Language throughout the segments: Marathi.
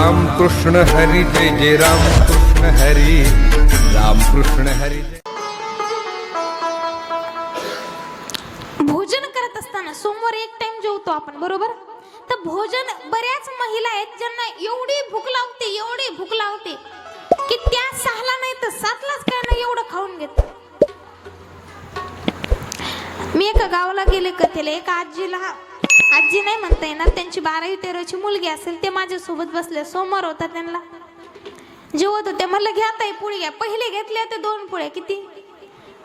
राम कृष्ण हरी जय जय राम कृष्ण हरी। राम कृष्ण हरी भोजन करत असताना सोमवार एक टाइम जेवतो आपण बरोबर? तर भोजन बऱ्याच महिला आहेत ज्यांना एवढी भूक लावते एवढी भूक लावते की त्या सहाला नाही तर सातलाच काय नाही एवढं खाऊन घेत. मी एका गावाला गेले कथेला एका आजीला आजी नाही म्हणता येणार त्यांची बारावी तेराची मुलगी असेल ते माझ्यासोबत बसले सोमवार होता त्यांना. जेवत होते म्हणलं घ्या ताई पुळी घ्या. पहिले घेतल्या ते दोन पोळ्या किती?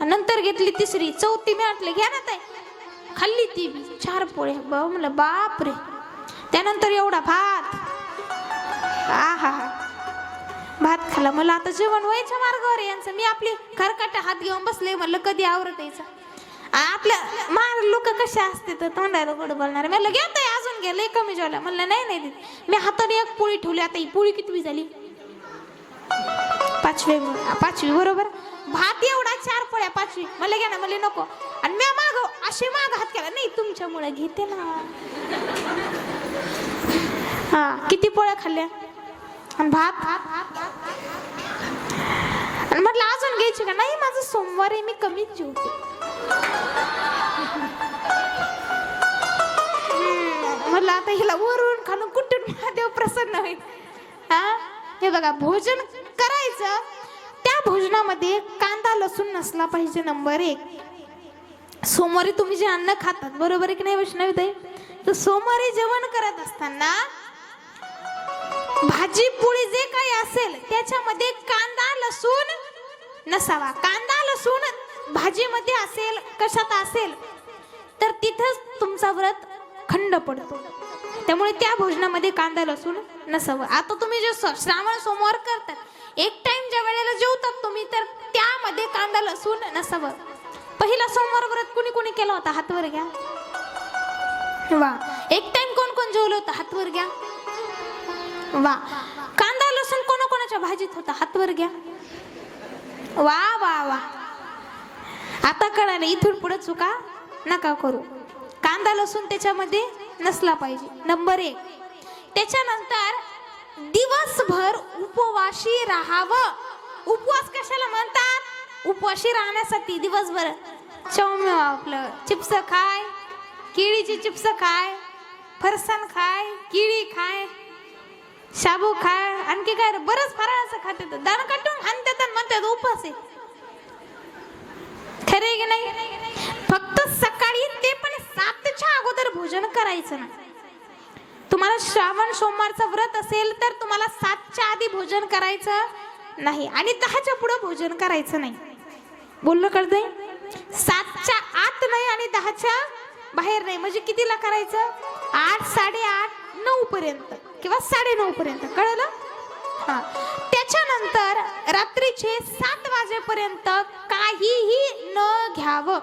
नंतर घेतली तिसरी चौथी मी म्हटलं घ्या ना ताई. खाल्ली ती चार पोळ्या. ब म्हणलं बाप रे त्यानंतर एवढा भात. आ हा भात खाल्ला. मला आता जेवण व्हायच्या मार्गावर यांचं. मी आपली खरकाटा हात घेऊन बसले. म्हणलं कधी आवरत यायचं? आपल्या मार लोक कसे असते तर तोंडाला गोड बोलणार. म्हणलं घ्या ताई अजून घे लय कमी जेवला म्हणलं नाही नाही देत. मी हाताने एक पोळी ठेवली आता ही पोळी किती झाली? पाचवी पाचवी बरोबर? भात एवढा चार पोळ्या पाचवी. मला घ्या ना मला नको. आणि मी माग असे माग हात केला नाही तुमच्यामुळे घेते ना. हा किती पोळ्या खाल्ल्या? आणि भात? आणि म्हटलं अजून घ्यायची का? नाही माझं सोमवार आहे मी कमीच जेवते. म्हटलं आता हिला वरून खाणं कुठून महादेव प्रसन्न होईल? हा? हे बघा भोजन करायचं त्या भोजनामध्ये कांदा लसूण नसला पाहिजे नंबर एक. सोमवारी तुम्ही जे अन्न खातात बरोबर आहे की नाही वैष्णवी ताई? तर सोमवारी जेवण करत असताना भाजी पोळी जे काही असेल त्याच्यामध्ये कांदा लसूण नसावा. कांदा लसूण भाजीमध्ये असेल कशात असेल तर तिथंच तुमचा व्रत खंड पडतो. त्यामुळे त्या भोजनामध्ये कांदा लसूण नसावं. आता तुम्ही जे स- श्रावण सोमवार करतात एक टाइम ज्या वेळेला जेवतात तुम्ही तर त्यामध्ये कांदा लसूण नसावं. पहिला सोमवार व्रत कुणी कुणी केला होता? हातवर घ्या. वा. एक टाइम कोण कोण जेवलं होतं? हातवर घ्या. वा. कांदा लसूण कोणाकोणाच्या भाजीत होता? हातवर घ्या. वा वा वा. आता कळालं इथून पुढे चुका नका करू. कांदा लसूण त्याच्यामध्ये नसला पाहिजे. नंबर एक. त्याच्यानंतर दिवसभर उपवाशी राहावं. उपवास कशाला म्हणतात? उपवाशी राहण्यासाठी दिवसभर चौम्य आपलं. चिप्स खाय केळीची चिप्स खाय फरसाण खाय केळी खाय शाबू खाय. आणखी काय? रे? बरंच फराळाचं खाते दाणं काटून आणतात आणि म्हणतात उपवास आहे. खरे की नाही? फक्त सकाळी ते पण सातच्या अगोदर भोजन करायचं नाही तुम्हाला श्रावण सोमवारचं व्रत असेल तर तुम्हाला सातच्या आधी भोजन करायचं नाही आणि दहाच्या पुढे भोजन करायचं नाही. बोललं कळतंय? सातच्या आत नाही आणि दहाच्या बाहेर नाही. म्हणजे कितीला करायचं? आठ साडेआठ नऊ पर्यंत किंवा साडे नऊ पर्यंत. कळलं? हा. त्याच्यानंतर रात्रीचे सात वाजेपर्यंत काहीही न घ्यावं.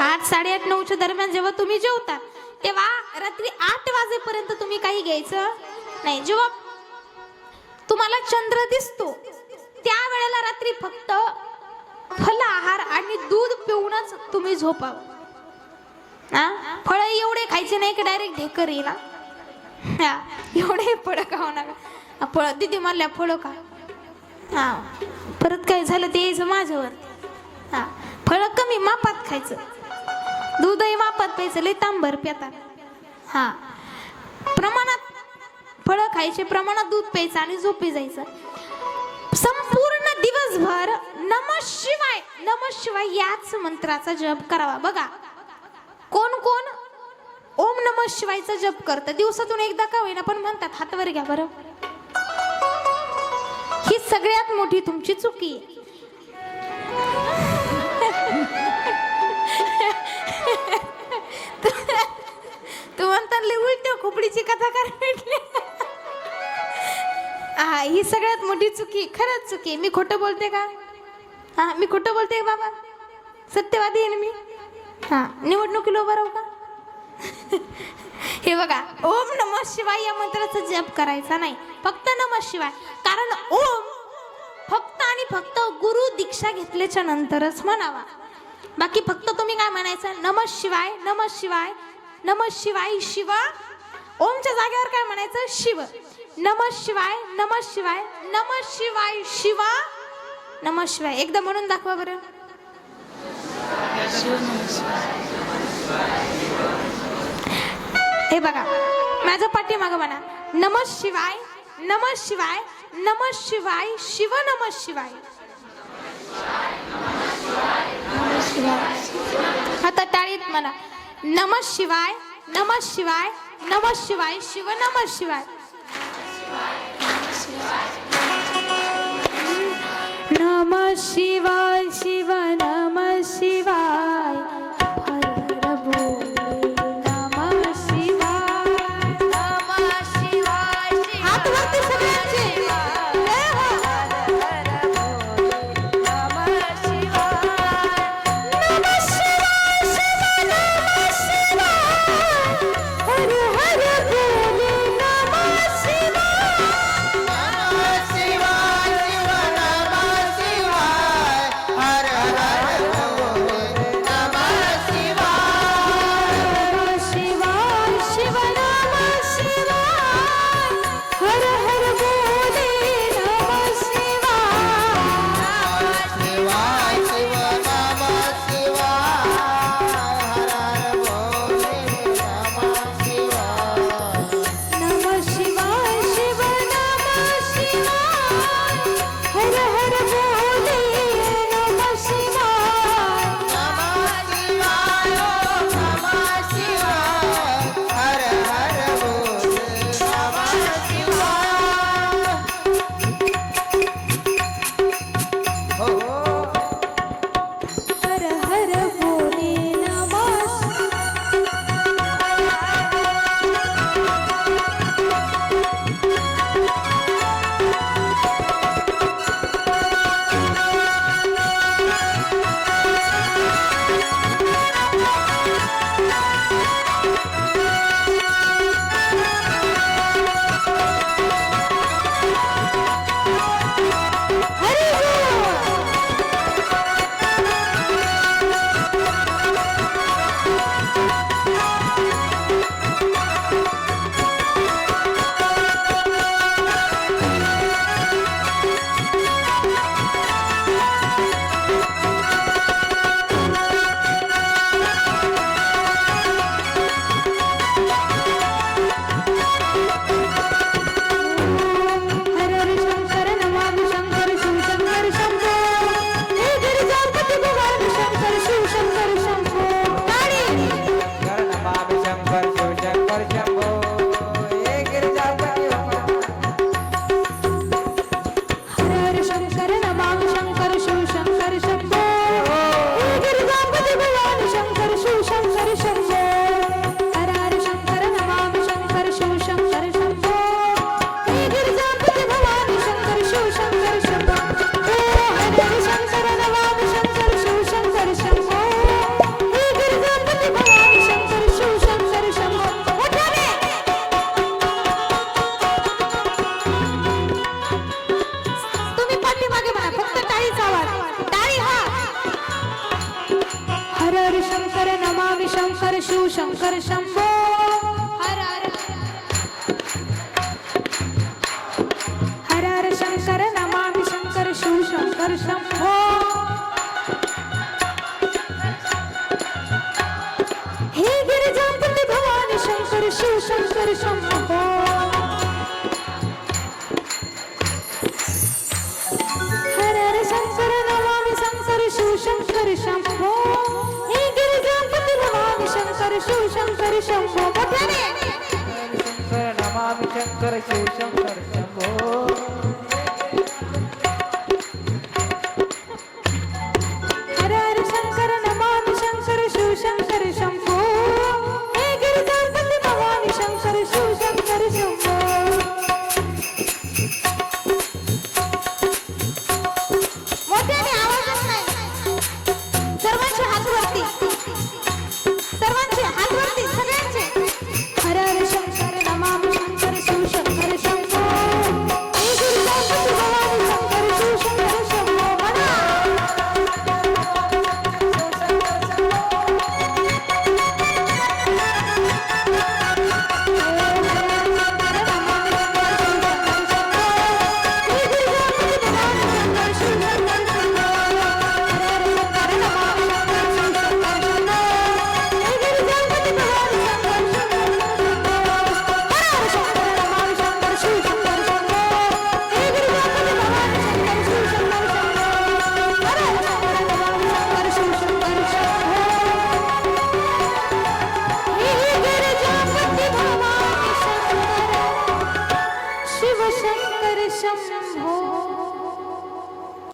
आठ साडेआठ नऊच्या दरम्यान जेव्हा तुम्ही जेवता तेव्हा रात्री आठ वाजेपर्यंत तुम्ही काही घ्यायचं नाही. जेव्हा तुम्हाला चंद्र दिसतो त्या वेळेला रात्री फक्त फल आहार आणि दूध पिऊनच तुम्ही झोपावं. हा? फळ एवढे खायचे नाही की डायरेक्ट ढेकर येईल एवढे फळं खाऊ नका. फळ दिदी म्हणल्या फळं खा. हा. परत काय झालं ते यायचं माझ्यावर. हा. फळं कमी मापात खायचं. दूधही मापात प्यायचं लय तांबर पितात. हा. प्रमाणात फळं खायचे प्रमाणात दूध प्यायचं आणि झोपी जायचं. संपूर्ण दिवसभर नम शिवाय नम शिवाय याच मंत्राचा जप करावा. बघा. कोण कोण ओम नम शिवायचा जप करतं. दिवसातून एकदा का होईना पण म्हणतात हातवर घ्या बरं. सगळ्यात मोठी तुमची चुकी. तू म्हणता उलट खोपडीची कथा करायची भेटली हा ही सगळ्यात मोठी चुकी खरंच चुकी. मी खोटं बोलते का? हा मी खोटं बोलते का बाबा? सत्यवादी आहे ना मी? हा निवडणुकीला उभं राहू का? हे बघा ओम नम शिवाय या मंत्राचा जप करायचा नाही. फक्त नम शिवाय. कारण ओम आणि फक्त गुरु दीक्षा घेतल्याच्या नंतरच म्हणावा. बाकी फक्त तुम्ही काय म्हणायचं? नम शिवाय नम शिवाय नम शिवाय शिवा. ओमच्या जागेवर काय म्हणायचं? शिव. नम शिवाय नम शिवाय नम शिवाय शिवा. नम शिवाय. एकदा म्हणून दाखवा बरं. हे बघा. माझं पाठीमागं म्हणा. नम शिवाय नम शिवाय नम शिवाय शिव नम शिवाय। आता टाळीत म्हणा नम शिवाय नम शिवाय नम शिवाय शिव नम शिवाय। नम शिवाय शिव शिव शंकर शंभो हर हर हर हर शंकर नमामि शंकर शिव शंकर शंभो हे गिरिजापती भवानी शंकर शिव शंकर शंभो शंकर शिव